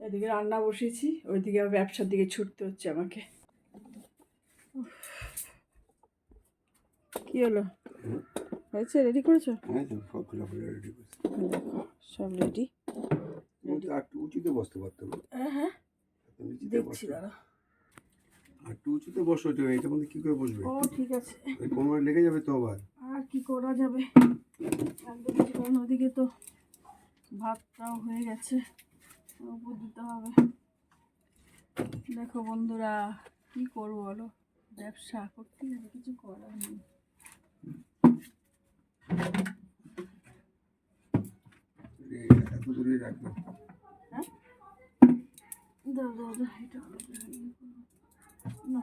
এদিকে রান্না বসিয়েছি ওইদিকে আবার ব্যবসার দিকে ছুটতে হচ্ছে আমাকে। কি হলো? হয়েছে? রেডি করেছ? সব রেডি একটু উঁচুতে বসতে পারতো হ্যাঁ হ্যাঁ। দেখছি দাঁড়া একটু উঁচুতে বসো তো এটার মধ্যে কি করে বসবে? ও ঠিক আছে। কোমরে লেগে যাবে তো আবার। আর কি করা যাবে? একদম কিছু ওদিকে তো ভাতটাও হয়ে গেছে। উপর দিতে হবে। দেখো বন্ধুরা কি করব বলো? ব্যবসা করতে হবে কিছু করার নেই। হ্যাঁ? দাও দাও দাও এটা না।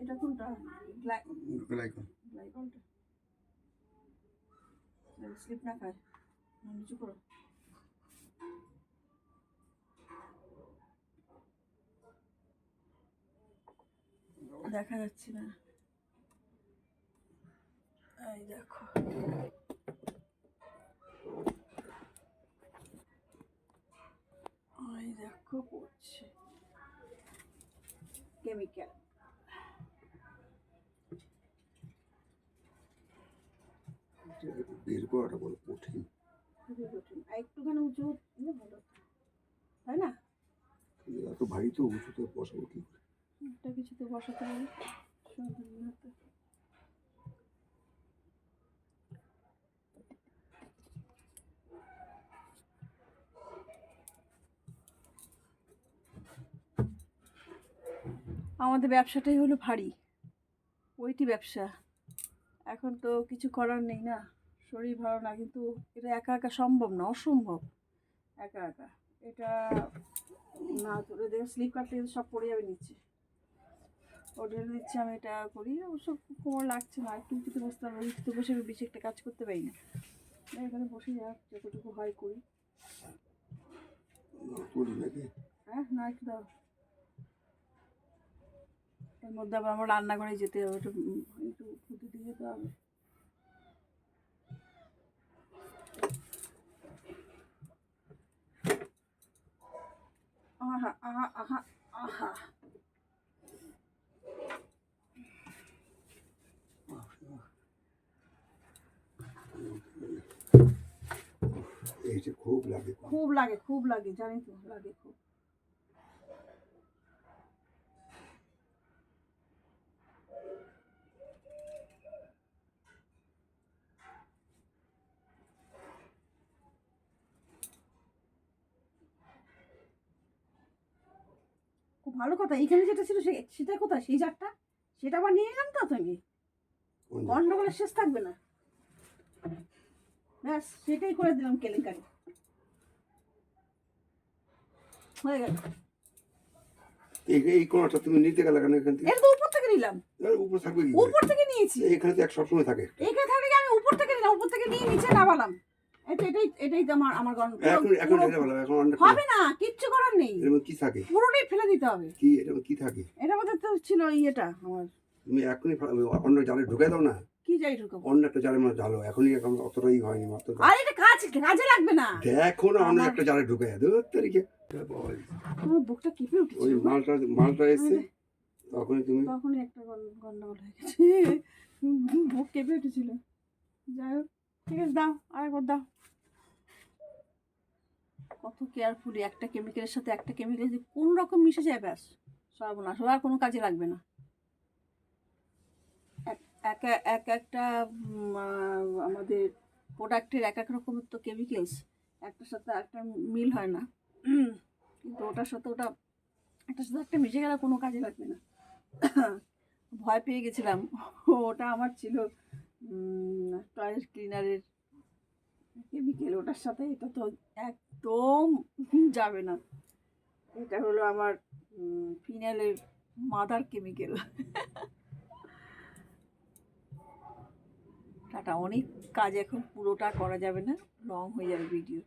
এটা কোনটা? গ্লাইকনটা। স্লিপ না খায়। নিচু করো। দেখা যাচ্ছে না। এই দেখো। এই দেখো পড়ছে। কেমিক্যাল। বের করাটা বড় কঠিন। খুবই কঠিন। আর একটুখানি উঁচু হলে ভালো। তাই না? এত ভারী তো উঁচুতে বসাবো কি করে? একটা কিছুতে বসাতে হবে। আমাদের ব্যবসাটাই হলো ভারী। ওইটি ব্যবসা। এখন তো কিছু করার নেই না। শরীর ভালো না কিন্তু এটা একা একা সম্ভব না অসম্ভব। একা একা। এটা না তোরে দেখে স্লিপ কাটলে সব পড়ে যাবে নিচে। ও ঢেলে দিচ্ছে আমি এটা করি অবশ্য কোমর লাগছে না একটু উঁচুতে বসতে হবে উঁচুতে বসে আমি বেশি একটা কাজ করতে পারি না। এখানে বসে যাক যতটুকু হয় করি। হ্যাঁ না একটু দাও। এর মধ্যে আবার আমার রান্নাঘরে যেতে হবে একটু একটু দিয়ে যেতে হবে। আহা আহা আহা আহা এই যে খুব লাগে খুব লাগে খুব লাগে জানি তো লাগে খুব ভালো কথা এখানে যেটা ছিল সেটা কোথায়? সেই জারটা সেটা আবার নিয়ে এলাম তো তুমি? গন্ডগোলের শেষ থাকবে না। ব্যাস সেটাই করে দিলাম কেলেঙ্কারি। হয়ে গেল। এই কোনাটা তুমি নিতে গেলে কেন এখান থেকে? তো উপর থেকে নিলাম। উপর থাকবে উপর থেকে নিয়েছি। এখানে তো এক সবসময় থাকে। এইখানে থাকলে আমি উপর থেকে নিলাম? উপর থেকে নিয়ে নিচে নামালাম। এটাই এটাই আমার আমার এখন এখন ঢেলে ভালো এখন হবে না কিচ্ছু করার নেই। এর মধ্যে কি থাকে? পুরোটাই ফেলে দিতে হবে। কি এর মধ্যে কি থাকে? এটার মধ্যে তো ছিল ইয়েটা আমার। তুমি এখনই অন্য জালে ঢুকে দাও না। কি যাই ঢুকাবো? অন্য একটা জালের মধ্যে জালো এখনই এখন অতটাই হয়নি মাত্র আর এটা কাজ কাজে লাগবে না। দেখো না অন্য একটা জালে ঢুকে দূর তারিখে আমার বুকটা কেঁপে ওই মালটা মালটা এসছে। তখনই তুমি তখনই একটা গন- গন্ডগোল হয়ে গেছে। বুক কেঁপে উঠেছিল। যাই হোক। ঠিক আছে, দাও, আরেকবার দাও। কত কেয়ারফুলি একটা কেমিক্যালের সাথে একটা কেমিক্যাল যদি কোন রকম মিশে যায়, ব্যাস, সর্বনাশ। আর কোনো কাজে লাগবে না। এক এক একটা আমাদের প্রোডাক্টের এক এক রকমের তো কেমিক্যালস একটার সাথে একটা মিল হয় না। কিন্তু ওটার সাথে ওটা, একটার সাথে একটা মিশে গেলে কোনো কাজে লাগবে না। ভয় পেয়ে গেছিলাম। ওটা আমার ছিল টয়লেট ক্লিনারের কেমিক্যাল ওটার সাথে এটা তো একদম যাবে না। এটা হলো আমার ফিনালের মাদার কেমিক্যাল টাটা, অনেক কাজ এখন পুরোটা করা যাবে না লং হয়ে যাবে ভিডিও